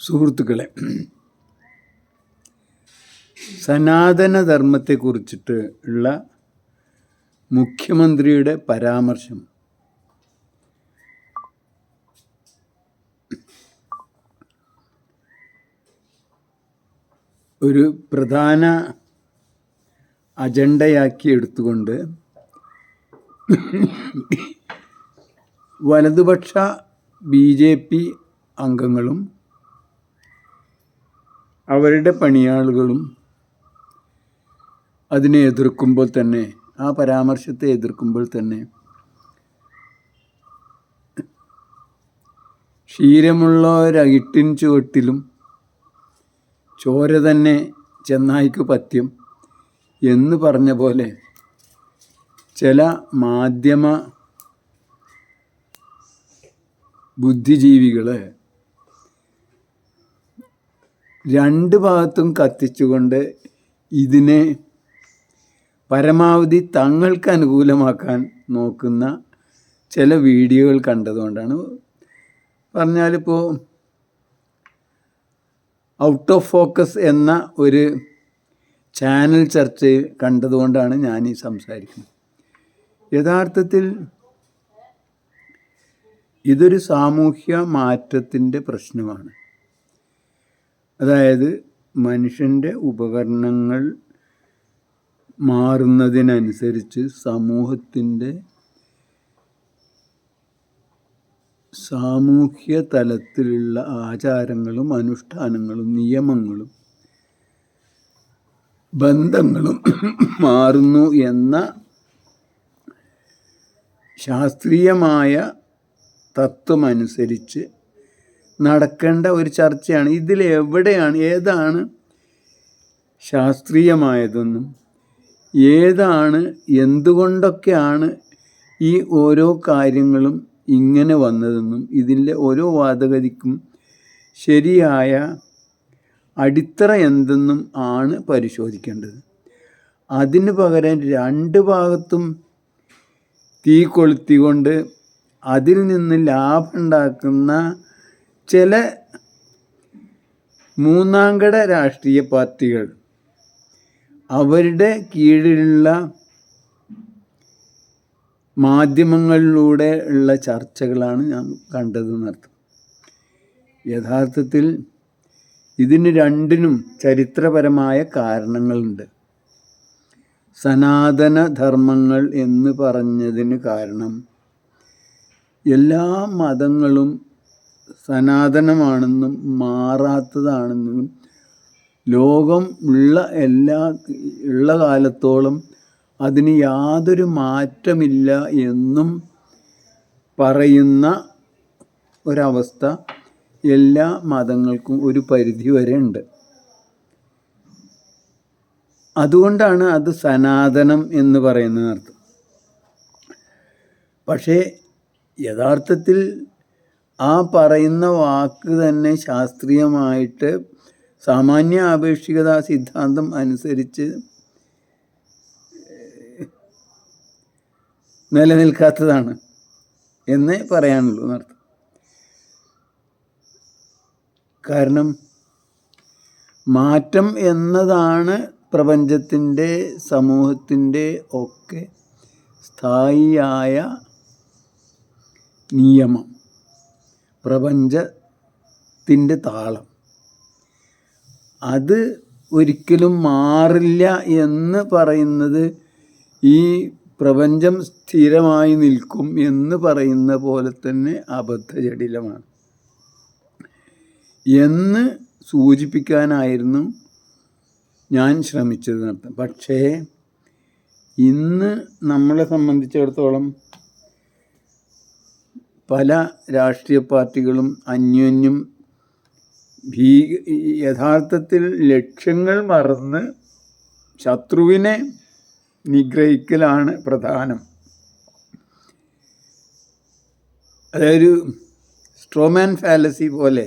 സുഹൃത്തുക്കളെ സനാതനധർമ്മത്തെക്കുറിച്ചിട്ട് ഉള്ള മുഖ്യമന്ത്രിയുടെ പരാമർശം. ഒരു പ്രധാന അജണ്ടയാക്കി എടുത്തുകൊണ്ട് വലതുപക്ഷ ബി ജെ പി അംഗങ്ങളും അവരുടെ പണിയാളുകളും അതിനെ എതിർക്കുമ്പോൾ തന്നെ ആ പരാമർശത്തെ എതിർക്കുമ്പോൾ തന്നെ ക്ഷീരമുള്ള ഒരകിട്ടിൻ ചുവട്ടിലും ചോര തന്നെ ചെന്നായിക്ക് പത്യം എന്ന് പറഞ്ഞ പോലെ ചില മാധ്യമ ബുദ്ധിജീവികൾ രണ്ട് ഭാഗത്തും കത്തിച്ചുകൊണ്ട് ഇതിനെ പരമാവധി തങ്ങൾക്ക് അനുകൂലമാക്കാൻ നോക്കുന്ന ചില വീഡിയോകൾ കണ്ടതുകൊണ്ടാണ് പറഞ്ഞാലിപ്പോൾ ഔട്ട് ഓഫ് ഫോക്കസ് എന്ന ഒരു ചാനൽ ചർച്ച കണ്ടതുകൊണ്ടാണ് ഞാൻ ഈ സംസാരിക്കുന്നത്. യഥാർത്ഥത്തിൽ ഇതൊരു സാമൂഹ്യ മാറ്റത്തിന്റെ പ്രശ്നമാണ്. അതായത് മനുഷ്യന്റെ ഉപകരണങ്ങൾ മാറുന്നതിനനുസരിച്ച് സമൂഹത്തിന്റെ സാമൂഹ്യ തലത്തിലുള്ള ആചാരങ്ങളും അനുഷ്ഠാനങ്ങളും നിയമങ്ങളും ബന്ധങ്ങളും മാറുന്നു എന്ന ശാസ്ത്രീയമായ തത്വമനുസരിച്ച് നടക്കേണ്ട ഒരു ചർച്ചയാണ്. ഇതിൽ എവിടെയാണ് ഏതാണ് ശാസ്ത്രീയമായതെന്നും ഏതാണ് എന്തുകൊണ്ടൊക്കെയാണ് ഈ ഓരോ കാര്യങ്ങളും ഇങ്ങനെ വന്നതെന്നും ഇതിന്റെ ഓരോ വാദഗതിക്കും ശരിയായ അടിത്തറ എന്തെന്നും ആണ് പരിശോധിക്കേണ്ടത്. അതിന് പകരം രണ്ട് ഭാഗത്തും തീ കൊളുത്തിക്കൊണ്ട് അതിൽ നിന്ന് ലാഭം ഉണ്ടാക്കുന്ന ചില മൂന്നാംകട രാഷ്ട്രീയ പാർട്ടികൾ അവരുടെ കീഴിലുള്ള മാധ്യമങ്ങളിലൂടെ ഉള്ള ചർച്ചകളാണ് ഞാൻ കണ്ടതെന്നർത്ഥം യഥാർത്ഥത്തിൽ ഇതിന് രണ്ടിനും ചരിത്രപരമായ കാരണങ്ങളുണ്ട്. സനാതന ധർമ്മങ്ങൾ എന്ന് പറഞ്ഞതിന് കാരണം എല്ലാ മതങ്ങളും സനാതനമാണെന്നും മാറാത്തതാണെന്നും ലോകം ഉള്ള എല്ലാ ഉള്ള കാലത്തോളം അതിന് യാതൊരു മാറ്റമില്ല എന്നും പറയുന്ന ഒരവസ്ഥ എല്ലാ മതങ്ങൾക്കും ഒരു പരിധി വരെ ഉണ്ട്. അതുകൊണ്ടാണ് അത് സനാതനം എന്ന് പറയുന്നത് അർത്ഥം പക്ഷേ യഥാർത്ഥത്തിൽ ആ പറയുന്ന വാക്ക് തന്നെ ശാസ്ത്രീയമായിട്ട് സാമാന്യ ആപേക്ഷികത സിദ്ധാന്തം അനുസരിച്ച് നിലനിൽക്കാത്തതാണ് എന്നേ പറയാനുള്ളൂ എന്നർത്ഥം. കാരണം മാറ്റം എന്നതാണ് പ്രപഞ്ചത്തിന്റെ സമൂഹത്തിന്റെ ഒക്കെ സ്ഥായിയായ നിയമം. പ്രപഞ്ചത്തിന്റെ താളം. അത് ഒരിക്കലും മാറില്ല എന്ന് പറയുന്നത് ഈ പ്രപഞ്ചം സ്ഥിരമായി നിൽക്കും എന്ന് പറയുന്ന പോലെ തന്നെ അബദ്ധജടിലമാണ്. എന്ന് സൂചിപ്പിക്കാനായിരുന്നു ഞാൻ ശ്രമിച്ചത് നടത്താം പക്ഷേ ഇന്ന് നമ്മളെ സംബന്ധിച്ചിടത്തോളം പല രാഷ്ട്രീയ പാർട്ടികളും അന്യോന്യം ഭീ യഥാർത്ഥത്തിൽ ലക്ഷ്യങ്ങൾ മറന്ന് ശത്രുവിനെ നിഗ്രഹിക്കലാണ് പ്രധാനം. അതൊരു സ്ട്രോമാൻ ഫാലസി പോലെ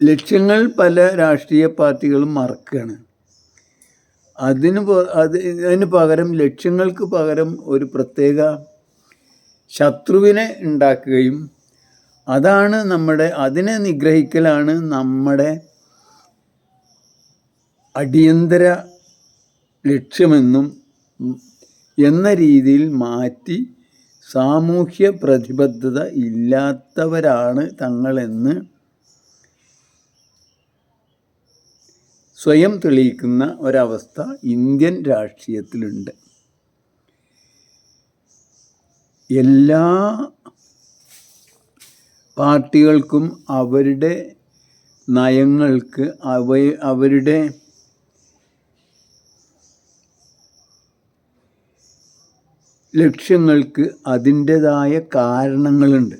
ലക്ഷ്യങ്ങൾ പല രാഷ്ട്രീയ പാർട്ടികളും മറക്കുകയാണ്. അതിന് അത് അതിന് പകരം ലക്ഷ്യങ്ങൾക്ക് പകരം ഒരു പ്രത്യേക ശത്രുവിനെ ഉണ്ടാക്കുകയും അതാണ് നമ്മുടെ അതിനെ നിഗ്രഹിക്കലാണ് നമ്മുടെ അടിയന്തര ലക്ഷ്യമെന്നും എന്ന രീതിയിൽ മാറ്റി സാമൂഹ്യ പ്രതിബദ്ധത ഇല്ലാത്തവരാണ് തങ്ങളെന്ന് സ്വയം തെളിയിക്കുന്ന ഒരവസ്ഥ ഇന്ത്യൻ രാഷ്ട്രീയത്തിലുണ്ട്. എല്ലാ പാർട്ടികൾക്കും അവരുടെ നയങ്ങൾക്ക് അവ അവരുടെ ലക്ഷ്യങ്ങൾക്ക് അതിന്റേതായ കാരണങ്ങളുണ്ട്.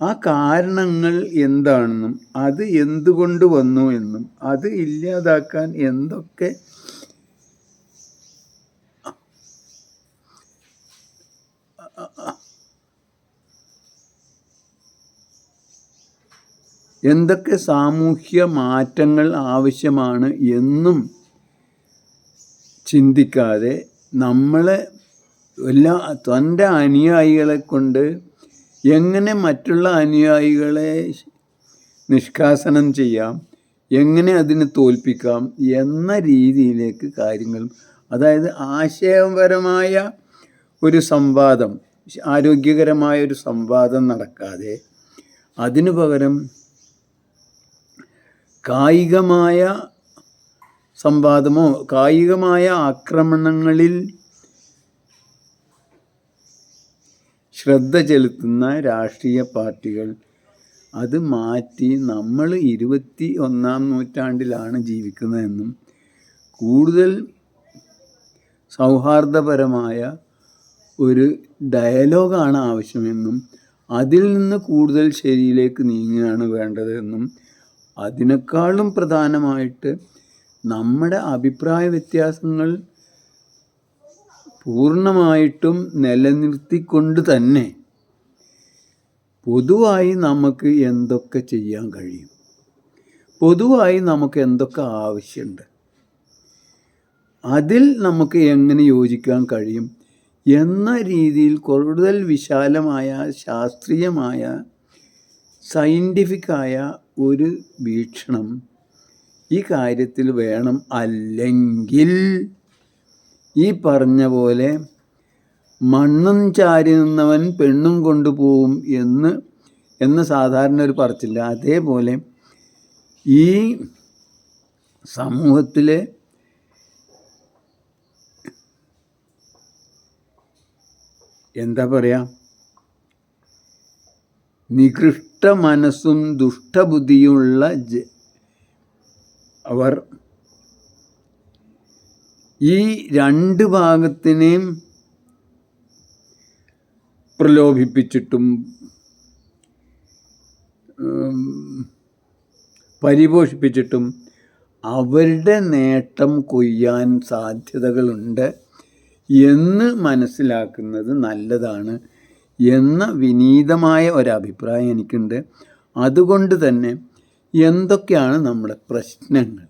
ആ കാരണങ്ങൾ എന്താണെന്നും അത് എന്തുകൊണ്ട് വന്നു എന്നും അത് ഇല്ലാതാക്കാൻ എന്തൊക്കെ എന്തൊക്കെ സാമൂഹ്യ മാറ്റങ്ങൾ ആവശ്യമാണ് എന്നും ചിന്തിക്കാതെ നമ്മളെ എല്ലാ തന്റെ അനുയായികളെ കൊണ്ട് എങ്ങനെ മറ്റുള്ള അനുയായികളെ നിഷ്കാസനം ചെയ്യാം എങ്ങനെ അതിനെ തോൽപ്പിക്കാം എന്ന രീതിയിലേക്ക് കാര്യങ്ങൾ അതായത് ആശയപരമായ ഒരു സംവാദം ആരോഗ്യകരമായ ഒരു സംവാദം നടക്കാതെ അതിനു പകരം കായികമായ സംവാദമോ കായികമായ ആക്രമണങ്ങളിൽ ശ്രദ്ധ ചെലുത്തുന്ന രാഷ്ട്രീയ പാർട്ടികൾ അത് മാറ്റി നമ്മൾ ഇരുപത്തി ഒന്നാം നൂറ്റാണ്ടിലാണ് ജീവിക്കുന്നതെന്നും കൂടുതൽ സൗഹാർദ്ദപരമായ ഒരു ഡയലോഗാണ് ആവശ്യമെന്നും അതിൽ നിന്ന് കൂടുതൽ ശരിയിലേക്ക് നീങ്ങുകയാണ് വേണ്ടതെന്നും അതിനേക്കാളും പ്രധാനമായിട്ട് നമ്മുടെ അഭിപ്രായ വ്യത്യാസങ്ങൾ പൂർണമായിട്ടും നിലനിർത്തിക്കൊണ്ട് തന്നെ പൊതുവായി നമുക്ക് എന്തൊക്കെ ചെയ്യാൻ കഴിയും? പൊതുവായി നമുക്ക് എന്തൊക്കെ ആവശ്യമുണ്ട്? അതിൽ നമുക്ക് എങ്ങനെ യോജിക്കാൻ കഴിയും? എന്ന രീതിയിൽ കൂടുതൽ വിശാലമായ ശാസ്ത്രീയമായ സയന്റിഫിക്കായ ഒരു വീക്ഷണം ഈ കാര്യത്തിൽ വേണം അല്ലെങ്കിൽ ഈ പറഞ്ഞ പോലെ മണ്ണും ചാരി നിന്നവൻ പെണ്ണും കൊണ്ടുപോകും എന്ന് എന്ന് സാധാരണ ഒരു പറച്ചില്ല. അതേപോലെ ഈ സമൂഹത്തിലെ എന്താ പറയുക നികൃഷ്ട മനസ്സും ദുഷ്ടബുദ്ധിയുമുള്ള ജ അവർ ഈ രണ്ട് ഭാഗത്തിനെയും പ്രലോഭിപ്പിച്ചിട്ടും പരിപോഷിപ്പിച്ചിട്ടും അവരുടെ നേട്ടം കൊയ്യാൻ സാധ്യതകളുണ്ട് എന്ന് മനസ്സിലാക്കുന്നത് നല്ലതാണ്. എന്ന വിനീതമായ ഒരഭിപ്രായം എനിക്കുണ്ട്. അതുകൊണ്ട് തന്നെ എന്തൊക്കെയാണ് നമ്മുടെ പ്രശ്നങ്ങൾ?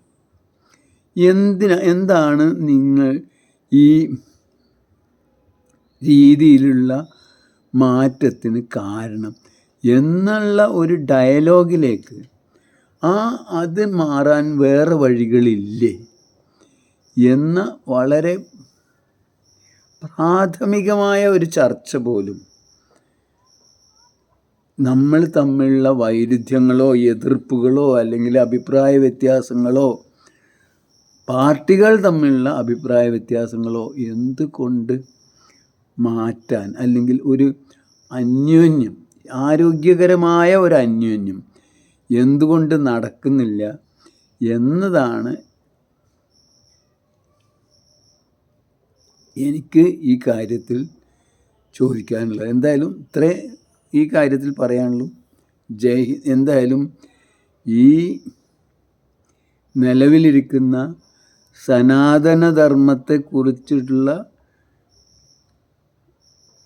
എന്തിന എന്താണ് നിങ്ങൾ ഈ രീതിയിലുള്ള മാറ്റത്തിന് കാരണം എന്നുള്ള ഒരു ഡയലോഗിലേക്ക് ആ അത് മാറാൻ വേറെ വഴികളില്ലേ എന്ന വളരെ പ്രാഥമികമായ ഒരു ചർച്ച പോലും നമ്മൾ തമ്മിലുള്ള വൈരുദ്ധ്യങ്ങളോ എതിർപ്പുകളോ അല്ലെങ്കിൽ അഭിപ്രായ വ്യത്യാസങ്ങളോ പാർട്ടികൾ തമ്മിലുള്ള അഭിപ്രായ വ്യത്യാസങ്ങളോ എന്തുകൊണ്ട് മാറ്റാൻ? അല്ലെങ്കിൽ ഒരു അന്യോന്യം ആരോഗ്യകരമായ ഒരു അന്യോന്യം എന്തുകൊണ്ട് നടക്കുന്നില്ല എന്നതാണ് എനിക്ക് ഈ കാര്യത്തിൽ ചോദിക്കാനുള്ളത്. എന്തായാലും ഇത്രേ ഈ കാര്യത്തിൽ പറയാനുള്ളൂ ജയ് എന്തായാലും ഈ നിലവിലിരിക്കുന്ന സനാതനധർമ്മത്തെക്കുറിച്ചിട്ടുള്ള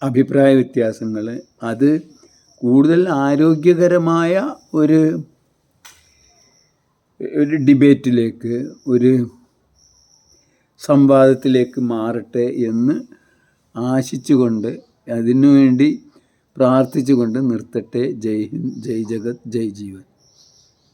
അഭിപ്രായ വ്യത്യാസങ്ങൾ അത് കൂടുതൽ ആരോഗ്യകരമായ ഒരു ഒരു ഡിബേറ്റിലേക്ക് ഒരു സംവാദത്തിലേക്ക് മാറട്ടെ എന്ന് ആശിച്ചുകൊണ്ട് അതിനുവേണ്ടി പ്രാർത്ഥിച്ചുകൊണ്ട് നിർത്തട്ടെ. ജയ് ഹിന്ദ്. ജയ് ജഗത്. ജയ് ജീവൻ.